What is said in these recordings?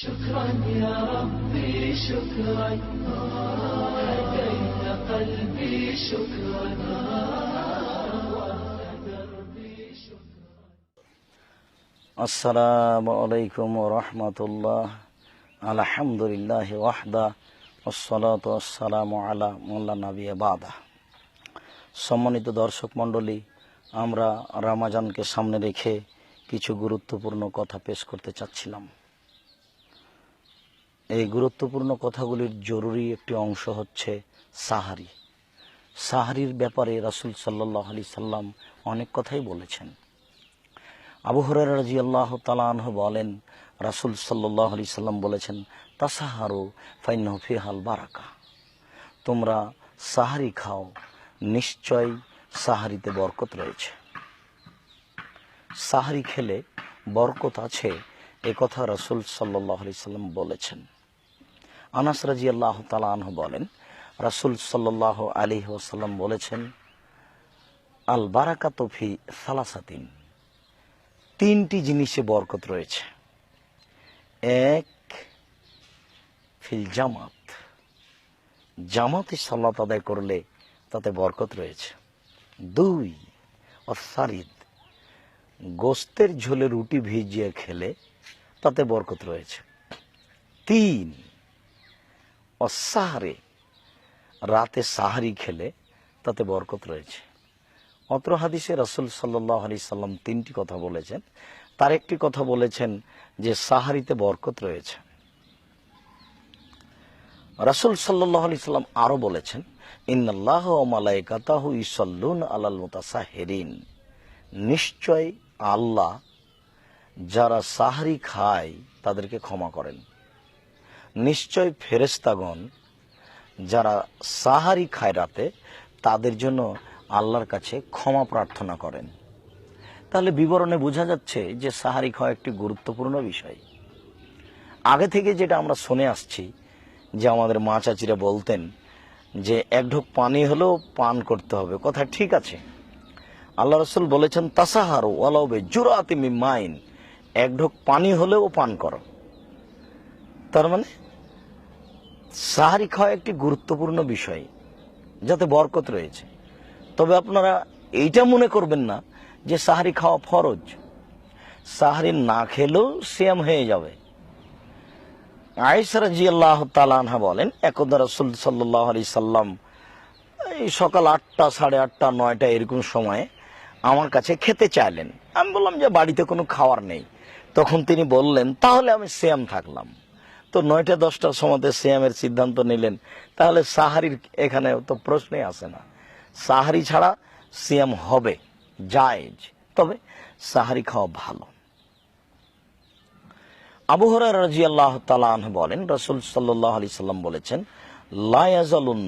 شكرا يا ربي شكرا هديت قلبي شكرا دربي شكرا আসসালামু আলাইকুম রহমতুল্লাহ আলহামদুলিল্লাহ ওয়াহদা ওসলাত আসসালামু আলা মোল্লা নবী বাদা সম্মানিত দর্শক মণ্ডলী আমরা রামাজানকে সামনে রেখে কিছু গুরুত্বপূর্ণ কথা পেশ করতে চাচ্ছিলাম এই গুরুত্বপূর্ণ কথাগুলির জরুরি একটি অংশ হচ্ছে সাহারি। সাহারির ব্যাপারে রাসূল সাল্লাহ আলি সাল্লাম অনেক কথাই বলেছেন। আবু হরার রাজি আল্লাহ তালাহ বলেন, রাসুল সাল্লাহ আলি সাল্লাম বলেছেন, তাসাহারো ফাইনাহ ফিহাল বারাকা। তোমরা সাহারি খাও, নিশ্চয় সাহারিতে বরকত রয়েছে। সাহারি খেলে বরকত আছে, এ কথা রাসুল সাল্লাহ আলি সাল্লাম বলেছেন। আনাস রাজি আল্লাহ তালাহ বলেন, রাসুল সাল্লাহ আলী ওসাল্লাম বলেছেন, আল বারাকাত ফি সালাসাতিন তিনটি জিনিসে বরকত রয়েছে। এক, ফিল জামাত। জামাতে সাল্লাত আদায় করলে তাতে বরকত রয়েছে। দুই, অসারিদ। গোস্তের ঝোলে রুটি ভিজিয়ে খেলে তাতে বরকত রয়েছে। তিন অসাহারে। রাতে সাহারি খেলে তাতে বরকত রয়েছে। অত্র হাদিসে রাসুল সাল্লাহ আলি সাল্লাম তিনটি কথা বলেছেন। তার একটি কথা বলেছেন যে সাহারিতে বরকত রয়েছে। রাসুল সাল্লাহ আলি সাল্লাম আরও বলেছেন, ইন্নাল্লাহ মালাইকাতাহু ইসল্লুন আলাল মুতাসাহেরিন। নিশ্চয় আল্লাহ যারা সাহারি খায় তাদেরকে ক্ষমা করেন। নিশ্চয় ফেরেস্তাগণ যারা সাহারি খায় রাতে, তাদের জন্য আল্লাহর কাছে ক্ষমা প্রার্থনা করেন। তাহলে বিবরণে বোঝা যাচ্ছে যে সাহারি খাওয়া একটি গুরুত্বপূর্ণ বিষয়। আগে থেকে যেটা আমরা শুনে আসছি, যে আমাদের মা চাচিরা বলতেন যে এক ঢোক পানি হলেও পান করতে হবে। কথা ঠিক আছে। আল্লাহ রসুল বলেছেন, তাসাহারো ওয়ালাবে জুরাতি মাইন এক ঢোক পানি হলেও পান করো। তার মানে সাহারি খাওয়া একটি গুরুত্বপূর্ণ বিষয়, যাতে বরকত রয়েছে। তবে আপনারা এইটা মনে করবেন না যে সাহারি খাওয়া ফরজ। সাহারি না খেলেও সিয়াম হয়ে যাবে। আয়েসারা জি আল্লাহ তালানহা বলেন, একদা রসুল সাল্লাহ আলি সাল্লাম, এই সকাল আটটা, সাড়ে আটটা, নয়টা এরকম সময়ে আমার কাছে খেতে চাইলেন। আমি বললাম যে বাড়িতে কোনো খাওয়ার নেই। তখন তিনি বললেন, তাহলে আমি সিয়াম থাকলাম। তো নয়টা দশটার সময়তে সিয়ামের সিদ্ধান্ত নিলেন। তাহলে সাহারির এখানে তো প্রশ্নই আসে না। সাহারি ছাড়া সিয়াম হবে, জায়েজ। তবে সাহারি খাওয়া ভালো। আবু হরার রাজি আল্লাহ তালান বলেন, রসুল সাল্লাহ আলি সাল্লাম বলেছেন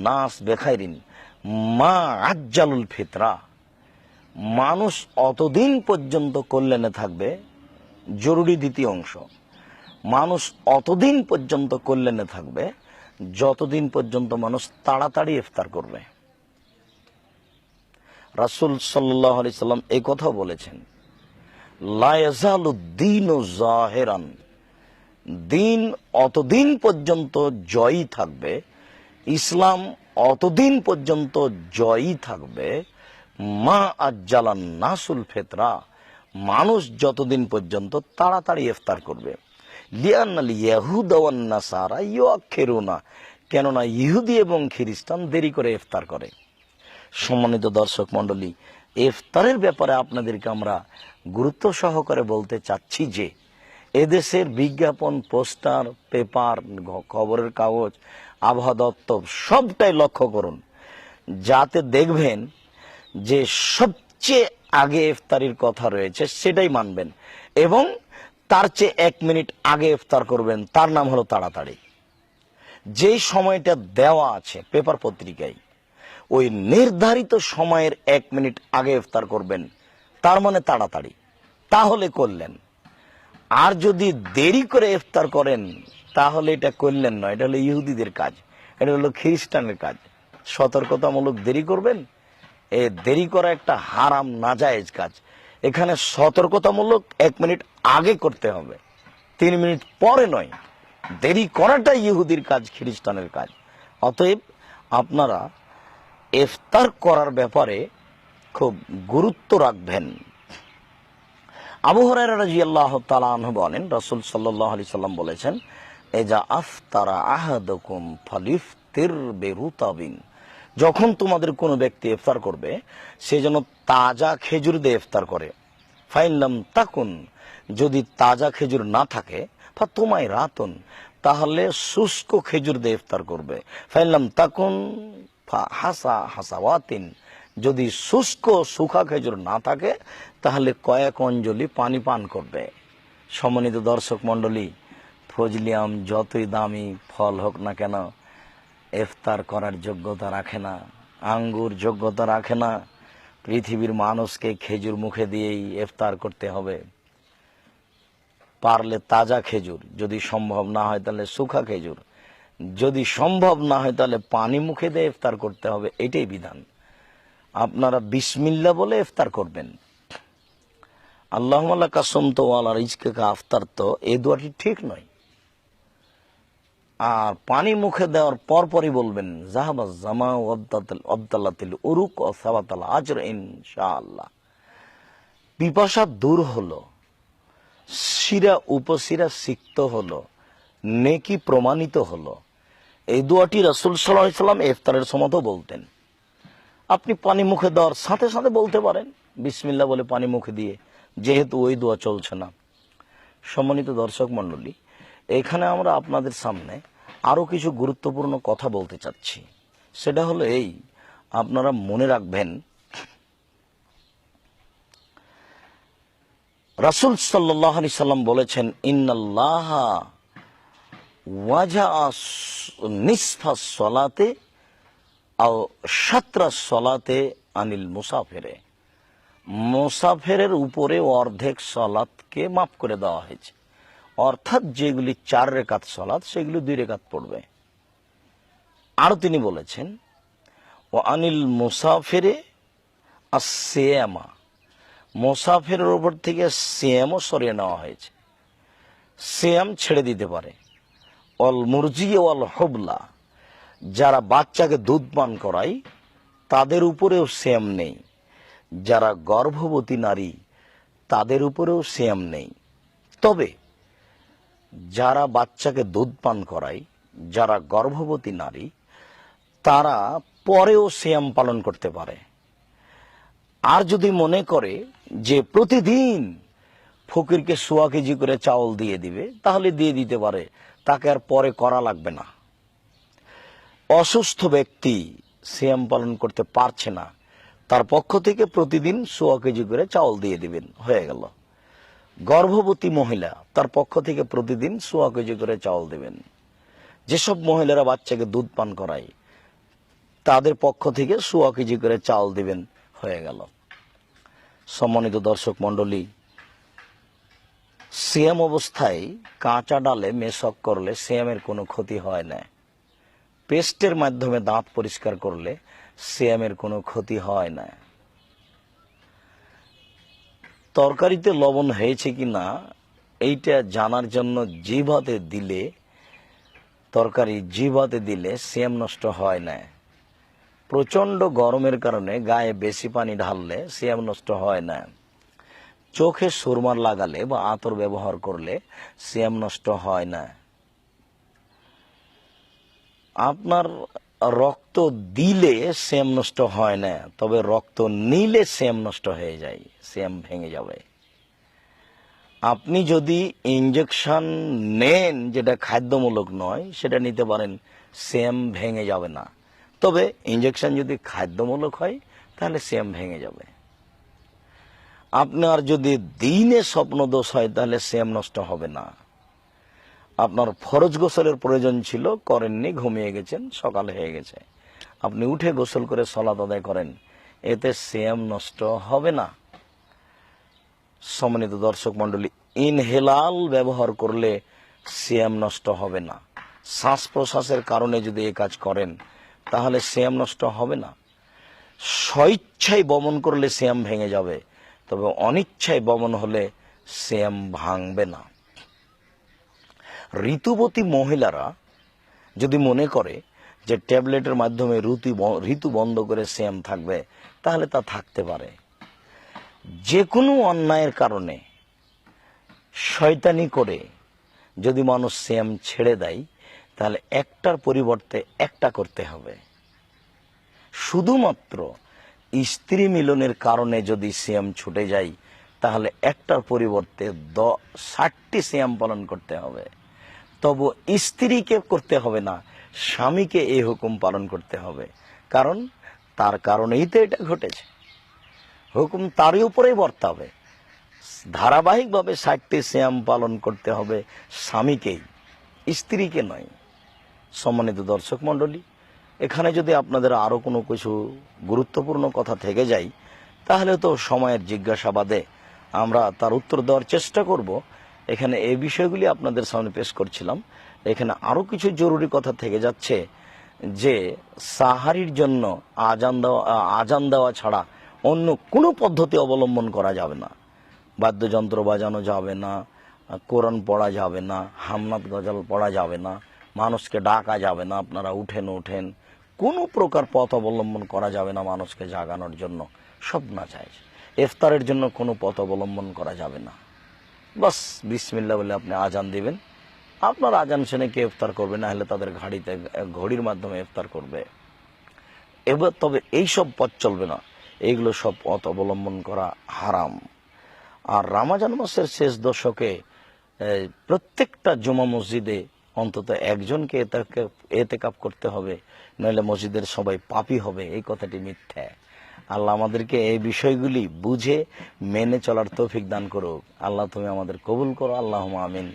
নাস বেখাইরিন মা আজ্জালুল ফিতরা। মানুষ অতদিন পর্যন্ত কল্যাণে থাকবে, জরুরি দ্বিতীয় অংশ। মানুষ অতদিন পর্যন্ত কল্যাণে থাকবে, যতদিন পর্যন্ত মানুষ তাড়াতাড়ি ইফতার করবে। রাসুল সাল্লাহ আলি সাল্লাম এই কথাও বলেছেন লায়াজালুদ্দিন ও জাহেরান। দিন অতদিন পর্যন্ত জয়ী থাকবে, ইসলাম অতদিন পর্যন্ত জয়ী থাকবে, মা আজ্জালান নাসুল ফেতরা। মানুষ যতদিন পর্যন্ত তাড়াতাড়ি ইফতার করবে। সারা কেননা ইহুদি এবং খ্রিস্টান দেরি করে ইফতার করে। সম্মানিত দর্শক মণ্ডলী, ইফতারের ব্যাপারে আপনাদেরকে আমরা গুরুত্ব সহকারে বলতে চাচ্ছি যে, এদেশের বিজ্ঞাপন, পোস্টার, পেপার, খবরের কাগজ, আবহাওয়া দপ্তর সবটাই লক্ষ্য করুন। যাতে দেখবেন যে সবচেয়ে আগে ইফতারির কথা রয়েছে, সেটাই মানবেন। এবং তার চেয়ে এক মিনিট আগে ইফতার করবেন, তার নাম হলো তাড়াতাড়ি। যেই সময়টা দেওয়া আছে, পেপার পত্রিকায়, ওই নির্ধারিত সময়ের এক মিনিট আগে ইফতার করবেন, তার মানে তাড়াতাড়ি। তাহলে করলেন। আর যদি দেরি করে ইফতার করেন, তাহলে এটা করলেন না, এটা হলো ইহুদিদের কাজ, এটা হলো খ্রিস্টানের কাজ। সতর্কতামূলক দেরি করবেন, এ দেরি করা একটা হারাম নাজায়েজ কাজ। এখানে সতর্কতামূলক এক মিনিট আগে করতে হবে। তিন মিনিট পরে নয়। দেরি করাটাই ইহুদির কাজ, খ্রিস্টানের কাজ। অতএব আপনারা ইফতার করার ব্যাপারে খুব গুরুত্ব রাখবেন। আবু হরাইরা রাদিয়াল্লাহু তাআলা আনহু বলেন, রসুল সাল্লাল্লাহু আলাইহি সাল্লাম বলেছেন এজা আফতারা আহাদুকুম ফালিফতির বিরুতাবিন। যখন তোমাদের কোনো ব্যক্তি ইফতার করবে, সে যেন তাজা খেজুর দিয়ে ইফতার করে। ফাইনলাম তাকুন, যদি তাজা খেজুর না থাকে ফা তোমায় রাতুন, তাহলে শুষ্ক খেজুর দিয়ে ইফতার করবে। ফাইনলাম তাকুন হাসা হাসাওয়াতিন, যদি শুষ্ক শুখা খেজুর না থাকে, তাহলে কয়েক অঞ্জলি পানি পান করবে। সম্মানিত দর্শক মণ্ডলী ফজলিয়াম যতই দামি ফল হোক না কেন ইফতার করার যোগ্যতা রাখে না, আঙ্গুর যোগ্যতা রাখে না। পৃথিবীর মানুষকে খেজুর মুখে দিয়েই ইফতার করতে হবে। পারলে তাজা খেজুর যদি সম্ভব না হয় তাহলে শুখা খেজুর। যদি সম্ভব না হয় তাহলে পানি মুখে দিয়ে ইফতার করতে হবে, এটাই বিধান। আপনারা বিসমিল্লা বলে ইফতার করবেন। আল্লাহ কাসম তো আল্লাহ রিজকে কা আফতার তো এই দোয়াটি ঠিক নয়। আর পানি মুখে দেওয়ার পরপরই বলবেন জাহাবাজ জামা অবদাল্লাতিল উরুক ও সাবাতাল আজর ইনশাআল্লাহ। পিপাসা দূর হলো, শিরা উপশিরা সিক্ত হলো, নেকি প্রমাণিত হলো। এই দোয়াটি রাসুল সাল্লাম ইফতারের সমতো বলতেন। আপনি পানি মুখে দেওয়ার সাথে সাথে বলতে পারেন বিসমিল্লা বলে পানি মুখে দিয়ে, যেহেতু ওই দোয়া চলছে না। সম্মানিত দর্শক মণ্ডলী এখানে আমরা আপনাদের সামনে আরও কিছু গুরুত্বপূর্ণ কথা বলতে চাচ্ছি। সেটা হলো এই, আপনারা মনে রাখবেন, রাসুল সাল্লাহ আলি সাল্লাম বলেছেন, ইন্নাল্লাহ ওয়াজা নিসফা সলাতে আও সাতরা সলাতে আনিল মুসাফেরে। মুসাফেরের উপরে অর্ধেক সলাতকে মাফ করে দেওয়া হয়েছে। অর্থাৎ যেগুলি চার রেখাত সলাৎ, সেগুলি দুই রেখাত পড়বে। আরও তিনি বলেছেন, ও আনিল মুসাফেরে আর সেয়ামা মুসাফেরের উপর থেকে সেয়ামও সরিয়ে নেওয়া হয়েছে। সেয়াম ছেড়ে দিতে পারে। অল মুরজি অল হবলা, যারা বাচ্চাকে দুধ পান করায়, তাদের উপরেও সেম নেই। যারা গর্ভবতী নারী, তাদের উপরেও সেম নেই। তবে যারা বাচ্চাকে দুধ পান করায়, যারা গর্ভবতী নারী, তারা পরেও শ্যাম পালন করতে পারে। আর যদি মনে করে যে প্রতিদিন ফকিরকে সোয়া কেজি করে চাউল দিয়ে দিবে, তাহলে দিয়ে দিতে পারে। তাকে আর পরে করা লাগবে না। অসুস্থ ব্যক্তি সিয়াম পালন করতে পারছে না। তার পক্ষ থেকে প্রতিদিন সোয়া কেজি করে চাউল দিয়ে দিবেন। হয়ে গেল। গর্ভবতী মহিলা তার পক্ষ থেকে প্রতিদিন সোয়া কেজি করে চাউল দেবেন। যেসব মহিলারা বাচ্চাকে দুধ পান করায়, তাদের পক্ষ থেকে সোয়া কেজি করে চাউল দিবেন হয়ে গেল। সম্মানিত দর্শক মন্ডলী সিএম অবস্থায় কাঁচা ডালে মেশক করলে সিএমের কোনো ক্ষতি হয় না। পেস্টের মাধ্যমে দাঁত পরিষ্কার করলে সিএমের কোনো ক্ষতি হয় না। তরকারিতে লবণ হয়েছে কি না এইটা জানার জন্য জিভাতে দিলে, তরকারি জিভাতে দিলে সিএম নষ্ট হয় না। প্রচণ্ড গরমের কারণে গায়ে বেশি পানি ঢাললে সিএম নষ্ট হয় না। চোখে সুরমার লাগালে বা আতর ব্যবহার করলে সিএম নষ্ট হয় না। আপনার রক্ত দিলে সেম নষ্ট হয় না, তবে রক্ত নিলে সেম নষ্ট হয়ে যায়, সেম ভেঙে যাবে। আপনি যদি ইঞ্জেকশন নেন, যেটা খাদ্যমূলক নয়, সেটা নিতে পারেন, সেম ভেঙে যাবে না। তবে ইঞ্জেকশন যদি খাদ্যমূলক হয়, তাহলে সেম ভেঙে যাবে। আপনার যদি দিনে স্বপ্ন দোষ হয়, তাহলে সেম নষ্ট হবে না। আপনার ফরজ গোসলের প্রয়োজন ছিল, করেননি, ঘুমিয়ে গেছেন, সকাল হয়ে গেছে। আপনি উঠে গোসল করে সলাত আদায় করেন, এতে সেম নষ্ট হবে না। সম্মানিত দর্শক মন্ডলী ইনহেলাল ব্যবহার করলে সিএম নষ্ট হবে না। শ্বাস প্রশ্বাসের কারণে যদি এ কাজ করেন, তাহলে সিএম নষ্ট হবে না। স্বইচ্ছায় বমন করলে সিএম ভেঙে যাবে, তবে অনিচ্ছায় বমন হলে সিএম ভাঙবে না। ঋতুবতী মহিলারা যদি মনে করে যে ট্যাবলেটের মাধ্যমে ঋতু ঋতু বন্ধ করে শ্যাম থাকবে, তাহলে তা থাকতে পারে। যে কোনো অন্যায়ের কারণে শয়তানি করে যদি মানুষ শ্যাম ছেড়ে দেয়, তাহলে একটার পরিবর্তে একটা করতে হবে। শুধুমাত্র স্ত্রী মিলনের কারণে যদি সিয়াম ছুটে যায়, তাহলে একটার পরিবর্তে দ, ষাটটি সিয়াম পালন করতে হবে। তবু স্ত্রীকে করতে হবে না, স্বামীকে এই হুকুম পালন করতে হবে। কারণ তার কারণেই তো এটা ঘটেছে। হুকুম তারই উপরেই বর্তাবে ধারাবাহিকভাবে ষাটটি শ্যাম পালন করতে হবে স্বামীকেই, স্ত্রীকে নয়। সম্মানিত দর্শক মণ্ডলী, এখানে যদি আপনাদের আরও কোনো কিছু গুরুত্বপূর্ণ কথা থেকে যায়, তাহলে তো সময়ের জিজ্ঞাসাবাদে আমরা তার উত্তর দেওয়ার চেষ্টা করব। এখানে এই বিষয়গুলি আপনাদের সামনে পেশ করছিলাম। এখানে আরও কিছু জরুরি কথা থেকে যাচ্ছে যে, সাহারির জন্য আজান দেওয়া আজান দেওয়া ছাড়া অন্য কোনো পদ্ধতি অবলম্বন করা যাবে না। বাদ্যযন্ত্র বাজানো যাবে না, কোরআন পড়া যাবে না, হামনাত গজাল পড়া যাবে না, মানুষকে ডাকা যাবে না, আপনারা উঠেন উঠেন কোনো প্রকার পথ অবলম্বন করা যাবে না মানুষকে জাগানোর জন্য। সব না চাই ইফতারের জন্য কোনো পথ অবলম্বন করা যাবে না। বাস বিসমিল্লা বলে আপনি আজান দিবেন। আপনার আজান শুনে কে ইফতার করবে, না হলে তাদের ঘাড়িতে, ঘড়ির মাধ্যমে ইফতার করবে। এবার তবে এই সব পথ চলবে না। এইগুলো সব পথ অবলম্বন করা হারাম। আর রামাজান মাসের শেষ দশকে প্রত্যেকটা জমা মসজিদে অন্তত একজনকে এতে- এতেকাপ করতে হবে নইলে মসজিদের সবাই পাপি হবে, এই কথাটি মিথ্যা। আল্লাহ আমাদেরকে এই বিষয়গুলি বুঝে, মেনে চলার তৌফিক দান করুক। আল্লাহ তুমি আমাদের কবুল করো আল্লাহ আমিন।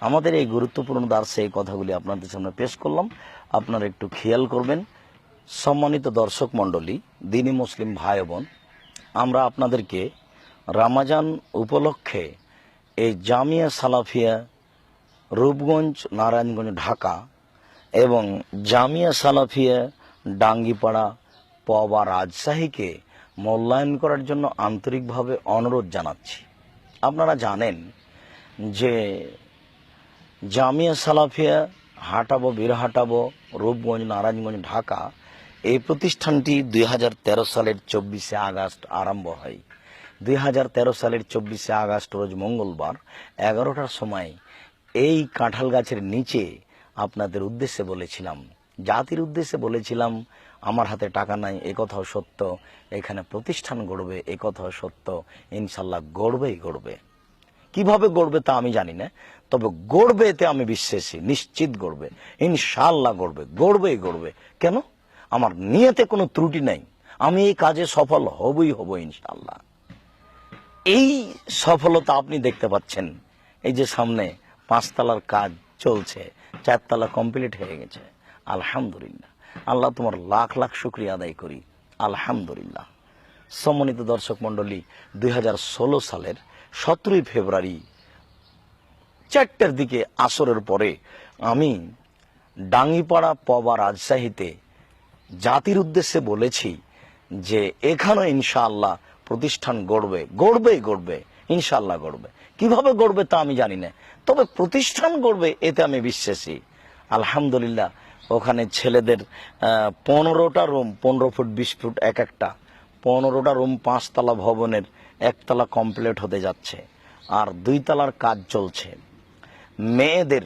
আমাদের এই গুরুত্বপূর্ণ দার্সে এই কথাগুলি আপনাদের সামনে পেশ করলাম। আপনারা একটু খেয়াল করবেন, সম্মানিত দর্শক মণ্ডলী, দিনী মুসলিম ভাই বোন, আমরা আপনাদেরকে রামাজান উপলক্ষে এই জামিয়া সালাফিয়া রূপগঞ্জ, নারায়ণগঞ্জ, ঢাকা এবং জামিয়া সালাফিয়া, ডাঙ্গিপাড়া পবা রাজশাহীকে মূল্যায়ন করার জন্য আন্তরিকভাবে অনুরোধ জানাচ্ছি। আপনারা জানেন যে জামিয়া সালাফিয়া হাটাবো বীরহাটাবো রূপগঞ্জ, নারায়ণগঞ্জ, ঢাকা এই প্রতিষ্ঠানটি দুই হাজার তেরো সালের চব্বিশে আগস্ট আরম্ভ হয়। দুই হাজার তেরো সালের চব্বিশে আগস্ট রোজ মঙ্গলবার এগারোটার সময় এই কাঁঠাল গাছের নিচে আপনাদের উদ্দেশ্যে বলেছিলাম, জাতির উদ্দেশ্যে বলেছিলাম আমার হাতে টাকা নাই, এ কথাও সত্য। এখানে প্রতিষ্ঠান গড়বে, এ কথাও সত্য। ইনশাল্লাহ গড়বেই গড়বে। কীভাবে গড়বে তা আমি জানি না, তবে গড়বে এতে আমি বিশ্বাসী, নিশ্চিত গড়বে। ইনশাল্লাহ গড়বে, গড়বেই গড়বে। কেন? আমার নিয়তে কোনো ত্রুটি নাই। আমি এই কাজে সফল হবই হব ইনশাল্লাহ। এই সফলতা আপনি দেখতে পাচ্ছেন। এই যে সামনে পাঁচতলার কাজ চলছে, চারতলা কমপ্লিট হয়ে গেছে। আলহামদুলিল্লাহ। আল্লাহ তোমার লাখ লাখ শুক্রিয়া আদায় করি। আলহামদুলিল্লাহ। সম্মানিত দর্শক মণ্ডলী, দুই হাজার ষোলো সালের সতেরোই ফেব্রুয়ারি, চারটার দিকে আসরের পরে আমি ডাঙ্গিপাড়া পবা রাজশাহীতে জাতির উদ্দেশ্যে বলেছি যে এখানেও ইনশাআল্লাহ প্রতিষ্ঠান গড়বে, গড়বেই গড়বে, ইনশাআল্লাহ গড়বে। কীভাবে গড়বে তা আমি জানি না, তবে প্রতিষ্ঠান গড়বে এতে আমি বিশ্বাসী। আলহামদুলিল্লাহ ওখানে ছেলেদের পনেরোটা রুম পনেরো ফুট, বিশ ফুট এক একটা। পনেরোটা রুম পাঁচতলা ভবনের একতলা কমপ্লিট হতে যাচ্ছে। আর দুই তলার কাজ চলছে। মেয়েদের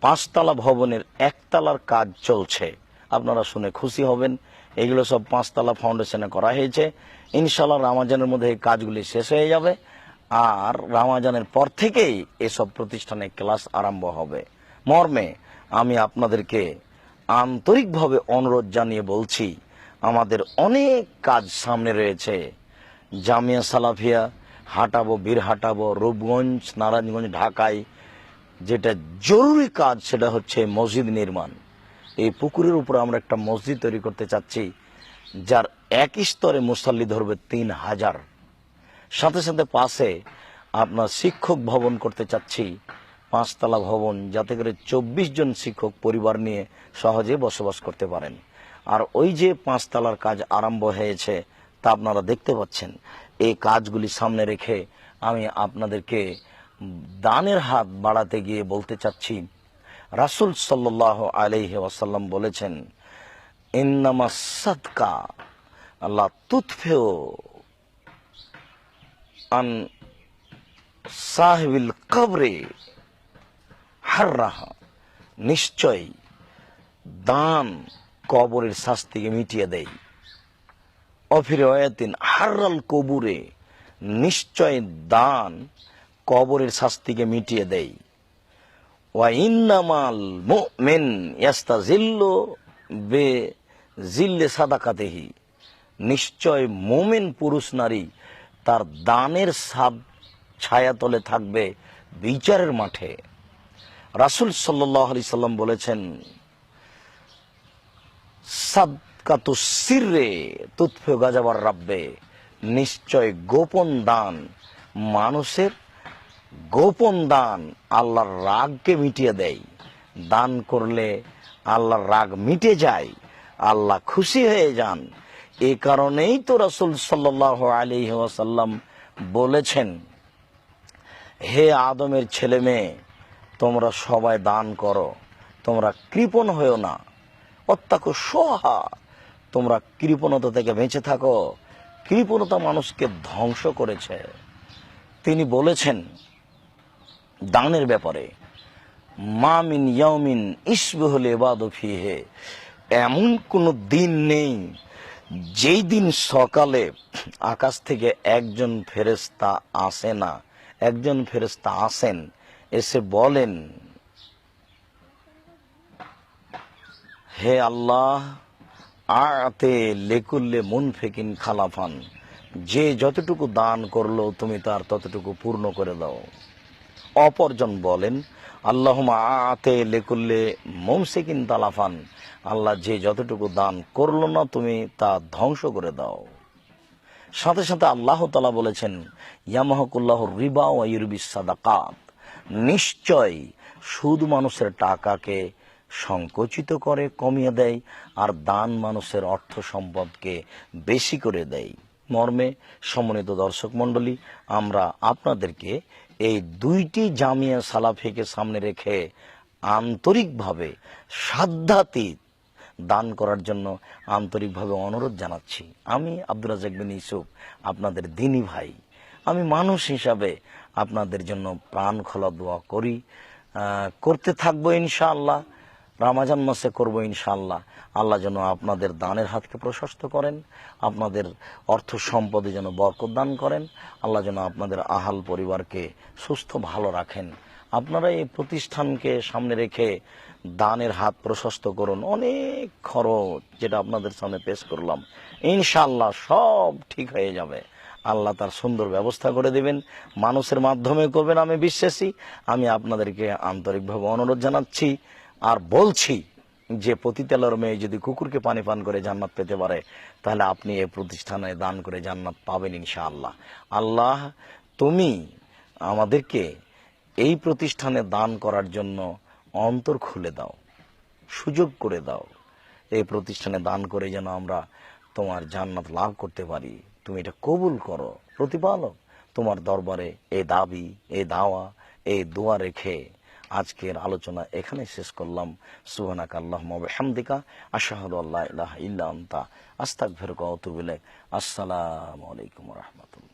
পাঁচতলা ভবনের একতলার কাজ চলছে। আপনারা শুনে খুশি হবেন। এগুলো সব পাঁচতলা ফাউন্ডেশনে করা হয়েছে। ইনশাল্লাহ রামাজানের মধ্যে এই কাজগুলি শেষ হয়ে যাবে। আর রামাজানের পর থেকেই এসব প্রতিষ্ঠানে ক্লাস আরম্ভ হবে। মর্মে আমি আপনাদেরকে আন্তরিকভাবে অনুরোধ জানিয়ে বলছি, আমাদের অনেক কাজ সামনে রয়েছে। জামিয়া সালাফিয়া, হাটাবো, বীর হাটাবো, রূপগঞ্জ, নারায়ণগঞ্জ, ঢাকায়। যেটা জরুরি কাজ, সেটা হচ্ছে মসজিদ নির্মাণ। এই পুকুরের উপর আমরা একটা মসজিদ তৈরি করতে চাচ্ছি, যার এক স্তরে মুসাল্লি ধরবে তিন হাজার। সাথে সাথে পাশে আপনার শিক্ষক ভবন করতে চাচ্ছি পাঁচতলা ভবন যাতে করে চব্বিশ জন শিক্ষক পরিবার নিয়ে সহজে বসবাস করতে পারেন। আর ওই যে পাঁচতলার কাজ আরম্ভ হয়েছে, তা আপনারা দেখতে পাচ্ছেন। এই কাজগুলি সামনে রেখে আমি আপনাদেরকে দানের হাত বাড়াতে গিয়ে বলতে চাচ্ছি। রাসুল সাল্লাহ আলাইহি ওয়াসাল্লাম বলেছেন, ইন্নামা আল্লাহ তুৎফেও আন সাহেবিল কবরে হাররাহা নিশ্চয় দান কবরের শাস্তিকে মিটিয়ে দেয়। অফিরে অয়াতিন হাররাল কবুরে নিশ্চয় দান কবরের শাস্তিকে মিটিয়ে দেয়। ওয়া ইন্নামাল মুমিন ইয়াস্তাজিল্লু বে জিল্লে সাদাকাতেহি, নিশ্চয় মোমেন পুরুষ নারী তার দানের সাদ ছায়াতলে থাকবে বিচারের মাঠে। রাসুল সাল্লাহ আলি সাল্লাম বলেছেন, সাদকাতু রাব্বে, নিশ্চয় গোপন দান মানুষের গোপন দান আল্লাহর রাগকে মিটিয়ে দেয়। দান করলে আল্লাহর রাগ মিটে যায়, আল্লাহ খুশি হয়ে যান। এ কারণেই তো রসুল সাল্লাহ আলী ওয়াসাল্লাম বলেছেন, হে আদমের ছেলে মেয়ে তোমরা সবাই দান করো। তোমরা কৃপণ হয়েও না। অত্যাক সোহা। তোমরা কৃপণতা থেকে বেঁচে থাকো। কৃপণতা মানুষকে ধ্বংস করেছে। তিনি বলেছেন, দানের ব্যাপারে মামিন ইয়ামিন ইসবহল এবাদফিহে এমন কোনো দিন নেই, যেই দিন সকালে আকাশ থেকে একজন ফেরেস্তা আসে না। একজন ফেরেস্তা আসেন এসে বলেন, হে আল্লাহ আতে লেকুল্লে মুন ফেকিন খালাফান, যে যতটুকু দান করল তুমি তার ততটুকু পূর্ণ করে দাও। অপরজন বলেন আল্লাহ আতে লেকুল্লে মোমসেকিন তালাফান, আল্লাহ যে যতটুকু দান করল না তুমি তা ধ্বংস করে দাও। সাথে সাথে আল্লাহ তালা বলেছেন, ইয়ামাহকুল্লাহ রিবা ও ইউরবিস সাদাকাত। নিশ্চয় সুদ মানুষের টাকাকে সংকুচিত করে কমিয়ে দেয় আর দান মানুষের অর্থ সম্পদকে বেশি করে দেয়। মর্মে সম্মানিত দর্শক মণ্ডলী, আমরা আপনাদেরকে এই দুইটি জামিয়া সালাফিকে সামনে রেখে আন্তরিকভাবে সাধ্যাতীত দান করার জন্য আন্তরিকভাবে অনুরোধ জানাচ্ছি। আমি আব্দুল রাজাক বিন ইসুফ আপনাদের দিনী ভাই। আমি মানুষ হিসাবে আপনাদের জন্য প্রাণ খোলা দোয়া করি। করতে থাকব ইনশাআল্লাহ, রামাজান মাসে করব ইনশাআল্লাহ। আল্লাহ যেন আপনাদের দানের হাতকে প্রশস্ত করেন, আপনাদের অর্থ সম্পদে যেন বরকত দান করেন, আল্লাহ যেন আপনাদের আহাল পরিবারকে সুস্থ, ভালো রাখেন। আপনারা এই প্রতিষ্ঠানকে সামনে রেখে দানের হাত প্রশস্ত করুন, অনেক খরচ যেটা আপনাদের সামনে পেশ করলাম ইনশাল্লাহ সব ঠিক হয়ে যাবে। আল্লাহ তার সুন্দর ব্যবস্থা করে দেবেন, মানুষের মাধ্যমে করবেন, আমি বিশ্বাসী। আমি আপনাদেরকে আন্তরিকভাবে অনুরোধ জানাচ্ছি আর বলছি যে পতিতালয়ের মেয়ে যদি কুকুরকে পানি পান করে জান্নাত পেতে পারে, তাহলে আপনি এই প্রতিষ্ঠানে দান করে জান্নাত পাবেন ইনশাআল্লাহ। আল্লাহ, তুমি আমাদেরকে এই প্রতিষ্ঠানে দান করার জন্য অন্তর খুলে দাও, সুযোগ করে দাও। এই প্রতিষ্ঠানে দান করে যেন আমরা তোমার জান্নাত লাভ করতে পারি। তুমি এটা কবুল করো, প্রতিপালক। তোমার দরবারে এ দাবি, এ দাওয়া, এ দোয়া রেখে আজকের আলোচনা এখানে শেষ করলাম। সুহানাক আল্লাহ হামদিকা আশাহদ আল্লাহ ইল্লা আনতা, আস্তাগফিরুকা ওয়া আতুবু ইলাইক। আসসালামু আলাইকুম রাহমাতুল্লাহ।